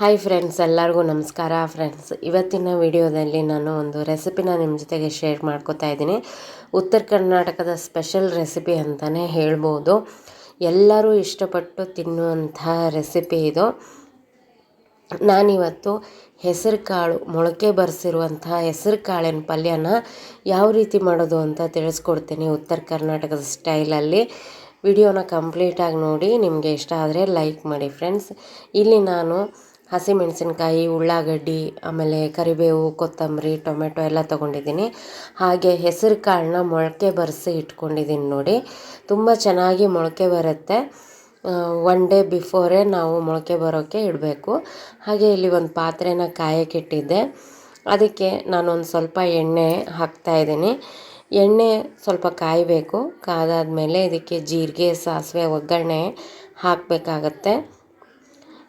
Hi friends ಎಲ್ಲರಿಗೂ ನಮಸ್ಕಾರ friends ಇವತ್ತಿನ ವಿಡಿಯೋದಲ್ಲಿ ನಾನು ಒಂದು ರೆಸಿಪಿನ ನಿಮ್ಮ ಜೊತೆಗೆ ಶೇರ್ ಮಾಡ್ಕೋತಾ ಇದ್ದೀನಿ. ಉತ್ತರ ಕರ್ನಾಟಕದ ಸ್ಪೆಷಲ್ ರೆಸಿಪಿ ಅಂತಲೇ ಹೇಳ್ಬೋದು. ಎಲ್ಲರೂ ಇಷ್ಟಪಟ್ಟು ತಿನ್ನುವಂಥ ರೆಸಿಪಿ ಇದು. ನಾನಿವತ್ತು ಹೆಸರು ಕಾಳು ಮೊಳಕೆ ಬರೆಸಿರುವಂಥ ಹೆಸರು ಕಾಳಿನ ಪಲ್ಯನ ಯಾವ ರೀತಿ ಮಾಡೋದು ಅಂತ ತಿಳಿಸ್ಕೊಡ್ತೀನಿ ಉತ್ತರ ಕರ್ನಾಟಕದ ಸ್ಟೈಲಲ್ಲಿ ವಿಡಿಯೋನ ಕಂಪ್ಲೀಟಾಗಿ ನೋಡಿ, ನಿಮಗೆ ಇಷ್ಟ ಆದರೆ ಲೈಕ್ ಮಾಡಿ ಫ್ರೆಂಡ್ಸ್ ಇಲ್ಲಿ ನಾನು ಹಸಿಮೆಣಸಿನ್ಕಾಯಿ, ಉಳ್ಳಾಗಡ್ಡಿ, ಆಮೇಲೆ ಕರಿಬೇವು, ಕೊತ್ತಂಬರಿ, ಟೊಮೆಟೊ ಎಲ್ಲ ತೊಗೊಂಡಿದ್ದೀನಿ. ಹಾಗೆ ಹೆಸರು ಕಾಳನ್ನ ಮೊಳಕೆ ಬರೆಸಿ ಇಟ್ಕೊಂಡಿದ್ದೀನಿ ನೋಡಿ. ತುಂಬ ಚೆನ್ನಾಗಿ ಮೊಳಕೆ ಬರುತ್ತೆ. ಒನ್ ಡೇ ಬಿಫೋರೇ ನಾವು ಮೊಳಕೆ ಬರೋಕ್ಕೆ ಇಡಬೇಕು. ಹಾಗೆ ಇಲ್ಲಿ ಒಂದು ಪಾತ್ರೆನ ಕಾಯಕ್ಕಿಟ್ಟಿದ್ದೆ ಅದಕ್ಕೆ ನಾನೊಂದು ಸ್ವಲ್ಪ ಎಣ್ಣೆ ಹಾಕ್ತಾಯಿದ್ದೀನಿ ಎಣ್ಣೆ ಸ್ವಲ್ಪ ಕಾಯಬೇಕು. ಕಾದಾದಮೇಲೆ ಇದಕ್ಕೆ ಜೀರಿಗೆ, ಸಾಸಿವೆ, ಒಗ್ಗರಣೆ ಹಾಕಬೇಕಾಗತ್ತೆ.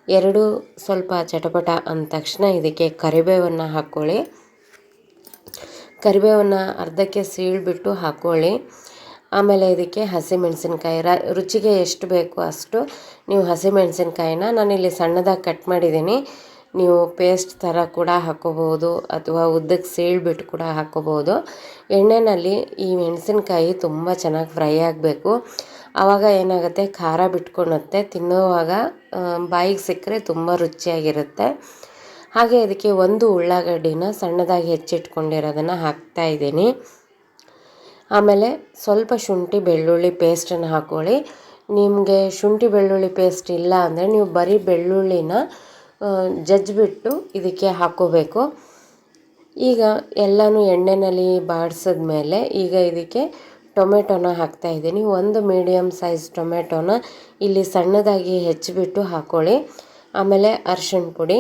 ಎರಡು ಸ್ವಲ್ಪ ಚಟಪಟ ಅಂದ ತಕ್ಷಣ ಇದಕ್ಕೆ ಕರಿಬೇವನ್ನು ಹಾಕ್ಕೊಳ್ಳಿ. ಕರಿಬೇವನ್ನು ಅರ್ಧಕ್ಕೆ ಸೀಳ್ಬಿಟ್ಟು ಹಾಕ್ಕೊಳ್ಳಿ. ಆಮೇಲೆ ಇದಕ್ಕೆ ಹಸಿಮೆಣಸಿನ್ಕಾಯಿ ರ, ರುಚಿಗೆ ಎಷ್ಟು ಬೇಕು ಅಷ್ಟು ನೀವು ಹಸಿಮೆಣಸಿನ್ಕಾಯಿನ ನಾನಿಲ್ಲಿ ಸಣ್ಣದಾಗಿ ಕಟ್ ಮಾಡಿದ್ದೀನಿ. ನೀವು ಪೇಸ್ಟ್ ಥರ ಕೂಡ ಹಾಕ್ಕೋಬೋದು ಅಥವಾ ಉದ್ದಕ್ಕೆ ಸೀಳ್ಬಿಟ್ಟು ಕೂಡ ಹಾಕ್ಕೋಬೋದು. ಎಣ್ಣೆಯಲ್ಲಿ ಈ ಮೆಣಸಿನ್ಕಾಯಿ ತುಂಬ ಚೆನ್ನಾಗಿ ಫ್ರೈ ಆಗಬೇಕು. ಆವಾಗ ಏನಾಗುತ್ತೆ? ಖಾರ ಬಿಟ್ಕೊಳುತ್ತೆ. ತಿನ್ನೋವಾಗ ಬಾಯಿಗೆ ಸಿಕ್ಕರೆ ತುಂಬ ರುಚಿಯಾಗಿರುತ್ತೆ. ಹಾಗೆ ಅದಕ್ಕೆ ಒಂದು ಉಳ್ಳಾಗಡ್ಡಿನ ಸಣ್ಣದಾಗಿ ಹೆಚ್ಚಿಟ್ಕೊಂಡಿರೋದನ್ನು ಹಾಕ್ತಾಯಿದ್ದೀನಿ ಆಮೇಲೆ ಸ್ವಲ್ಪ ಶುಂಠಿ ಬೆಳ್ಳುಳ್ಳಿ ಪೇಸ್ಟನ್ನು ಹಾಕ್ಕೊಳ್ಳಿ ನಿಮಗೆ ಶುಂಠಿ ಬೆಳ್ಳುಳ್ಳಿ ಪೇಸ್ಟ್ ಇಲ್ಲ ಅಂದರೆ ನೀವು ಬರೀ ಬೆಳ್ಳುಳ್ಳಿನ ಜಜ್ಜಿಬಿಟ್ಟು ಇದಕ್ಕೆ ಹಾಕ್ಕೋಬೇಕು ಈಗ ಎಲ್ಲನೂ ಎಣ್ಣೆಯಲ್ಲಿ ಬಾಡಿಸಿದ್ಮೇಲೆ ಈಗ ಇದಕ್ಕೆ ಟೊಮೆಟೊನ ಹಾಕ್ತಾ ಇದ್ದೀನಿ. ಒಂದು ಮೀಡಿಯಮ್ ಸೈಜ್ ಟೊಮೆಟೊನ ಇಲ್ಲಿ ಸಣ್ಣದಾಗಿ ಹೆಚ್ಚಿಬಿಟ್ಟು ಹಾಕ್ಕೊಳ್ಳಿ ಆಮೇಲೆ ಅರ್ಶಿಣ ಪುಡಿ.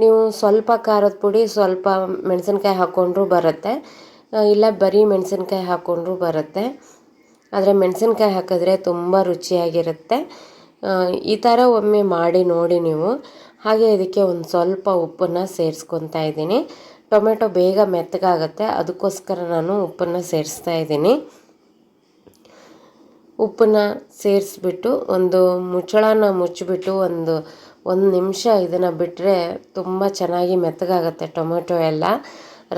ನೀವು ಸ್ವಲ್ಪ ಖಾರದ ಪುಡಿ, ಸ್ವಲ್ಪ ಮೆಣಸಿನ್ಕಾಯಿ ಹಾಕ್ಕೊಂಡ್ರೂ ಬರುತ್ತೆ. ಇಲ್ಲ ಬರೀ ಮೆಣಸಿನ್ಕಾಯಿ ಹಾಕ್ಕೊಂಡ್ರೂ ಬರುತ್ತೆ. ಆದರೆ ಮೆಣಸಿನ್ಕಾಯಿ ಹಾಕಿದ್ರೆ ತುಂಬ ರುಚಿಯಾಗಿರುತ್ತೆ. ಈ ಥರ ಒಮ್ಮೆ ಮಾಡಿ ನೋಡಿ ನೀವು. ಹಾಗೆ ಇದಕ್ಕೆ ಒಂದು ಸ್ವಲ್ಪ ಉಪ್ಪನ್ನು ಸೇರಿಸ್ಕೊತಾ ಇದ್ದೀನಿ. ಟೊಮೆಟೊ ಬೇಗ ಮೆತ್ತಗಾಗುತ್ತೆ. ಅದಕ್ಕೋಸ್ಕರ ನಾನು ಉಪ್ಪನ್ನು ಸೇರಿಸ್ತಾ ಇದ್ದೀನಿ. ಉಪ್ಪನ್ನ ಸೇರಿಸ್ಬಿಟ್ಟು ಒಂದು ಮುಚ್ಚಳನ ಮುಚ್ಚಿಬಿಟ್ಟು ಒಂದು ಒಂದು ನಿಮಿಷ ಇದನ್ನು ಬಿಟ್ಟರೆ ತುಂಬ ಚೆನ್ನಾಗಿ ಮೆತ್ತಗಾಗತ್ತೆ ಟೊಮೆಟೊ ಎಲ್ಲ.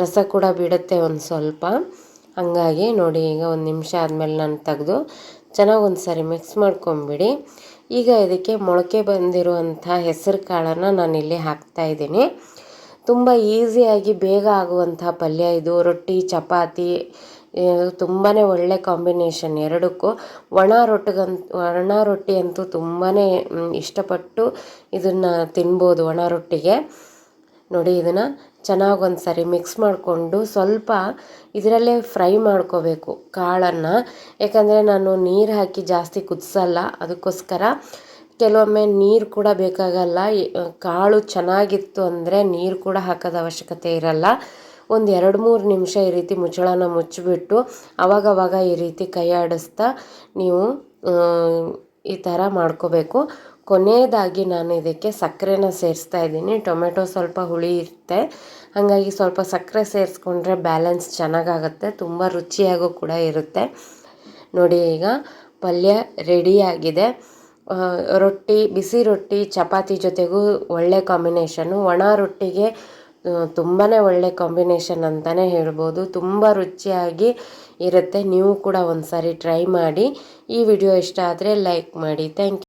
ರಸ ಕೂಡ ಬಿಡುತ್ತೆ ಒಂದು ಸ್ವಲ್ಪ. ಹಾಗಾಗಿ ನೋಡಿ ಈಗ ಒಂದು ನಿಮಿಷ ಆದಮೇಲೆ ನಾನು ತೆಗೆದು ಚೆನ್ನಾಗಿ ಒಂದು ಸಾರಿ ಮಿಕ್ಸ್ ಮಾಡ್ಕೊಂಬಿಡಿ. ಈಗ ಇದಕ್ಕೆ ಮೊಳಕೆ ಬಂದಿರುವಂಥ ಹೆಸರು ಕಾಳನ್ನು ನಾನಿಲ್ಲಿ ಹಾಕ್ತಾಯಿದ್ದೀನಿ ತುಂಬ ಈಸಿಯಾಗಿ ಬೇಗ ಆಗುವಂಥ ಪಲ್ಯ ಇದು. ರೊಟ್ಟಿ, ಚಪಾತಿ ತುಂಬಾ ಒಳ್ಳೆ ಕಾಂಬಿನೇಷನ್. ಎರಡಕ್ಕೂ ಒಣ ರೊಟ್ಟಿಗಂತ, ಒಣ ರೊಟ್ಟಿ ಅಂತೂ ತುಂಬಾ ಇಷ್ಟಪಟ್ಟು ಇದನ್ನು ತಿನ್ಬೋದು ಒಣ ರೊಟ್ಟಿಗೆ. ನೋಡಿ ಇದನ್ನು ಚೆನ್ನಾಗಿ ಒಂದು ಸರಿ ಮಿಕ್ಸ್ ಮಾಡಿಕೊಂಡು ಸ್ವಲ್ಪ ಇದರಲ್ಲೇ ಫ್ರೈ ಮಾಡ್ಕೋಬೇಕು ಕಾಳನ್ನು. ಯಾಕಂದರೆ ನಾನು ನೀರು ಹಾಕಿ ಜಾಸ್ತಿ ಕುದಿಸಲ್ಲ, ಅದಕ್ಕೋಸ್ಕರ ಕೆಲವೊಮ್ಮೆ ನೀರು ಕೂಡ ಬೇಕಾಗಲ್ಲ. ಕಾಳು ಚೆನ್ನಾಗಿತ್ತು ಅಂದರೆ ನೀರು ಕೂಡ ಹಾಕೋದು ಅವಶ್ಯಕತೆ ಇರಲ್ಲ. ಒಂದು ಎರಡು ಮೂರು ನಿಮಿಷ ಈ ರೀತಿ ಮುಚ್ಚಳನ ಮುಚ್ಚಿಬಿಟ್ಟು ಅವಾಗವಾಗ ಈ ರೀತಿ ಕೈ ಆಡಿಸ್ತಾ ನೀವು ಈ ಥರ ಮಾಡ್ಕೋಬೇಕು. ಕೊನೆಯದಾಗಿ ನಾನು ಇದಕ್ಕೆ ಸಕ್ಕರೆನ ಸೇರಿಸ್ತಾ ಇದ್ದೀನಿ. ಟೊಮೆಟೊ ಸ್ವಲ್ಪ ಹುಳಿ ಇರುತ್ತೆ. ಹಾಗಾಗಿ ಸ್ವಲ್ಪ ಸಕ್ಕರೆ ಸೇರಿಸ್ಕೊಂಡ್ರೆ ಬ್ಯಾಲೆನ್ಸ್ ಚೆನ್ನಾಗಾಗುತ್ತೆ. ತುಂಬ ರುಚಿಯಾಗೂ ಕೂಡ ಇರುತ್ತೆ. ನೋಡಿ ಈಗ ಪಲ್ಯ ರೆಡಿಯಾಗಿದೆ ರೊಟ್ಟಿ, ಬಿಸಿ ರೊಟ್ಟಿ, ಚಪಾತಿ ಜೊತೆಗೂ ಒಳ್ಳೆ ಕಾಂಬಿನೇಷನ್ನು. ಒಣ ರೊಟ್ಟಿಗೆ ತುಂಬಾ ಒಳ್ಳೆ ಕಾಂಬಿನೇಷನ್ ಅಂತಲೇ ಹೇಳ್ಬೋದು. ತುಂಬ ರುಚಿಯಾಗಿ ಇರುತ್ತೆ. ನೀವು ಕೂಡ ಒಂದು ಸಾರಿ ಟ್ರೈ ಮಾಡಿ. ಈ ವಿಡಿಯೋ ಇಷ್ಟ ಆದರೆ ಲೈಕ್ ಮಾಡಿ. Thank you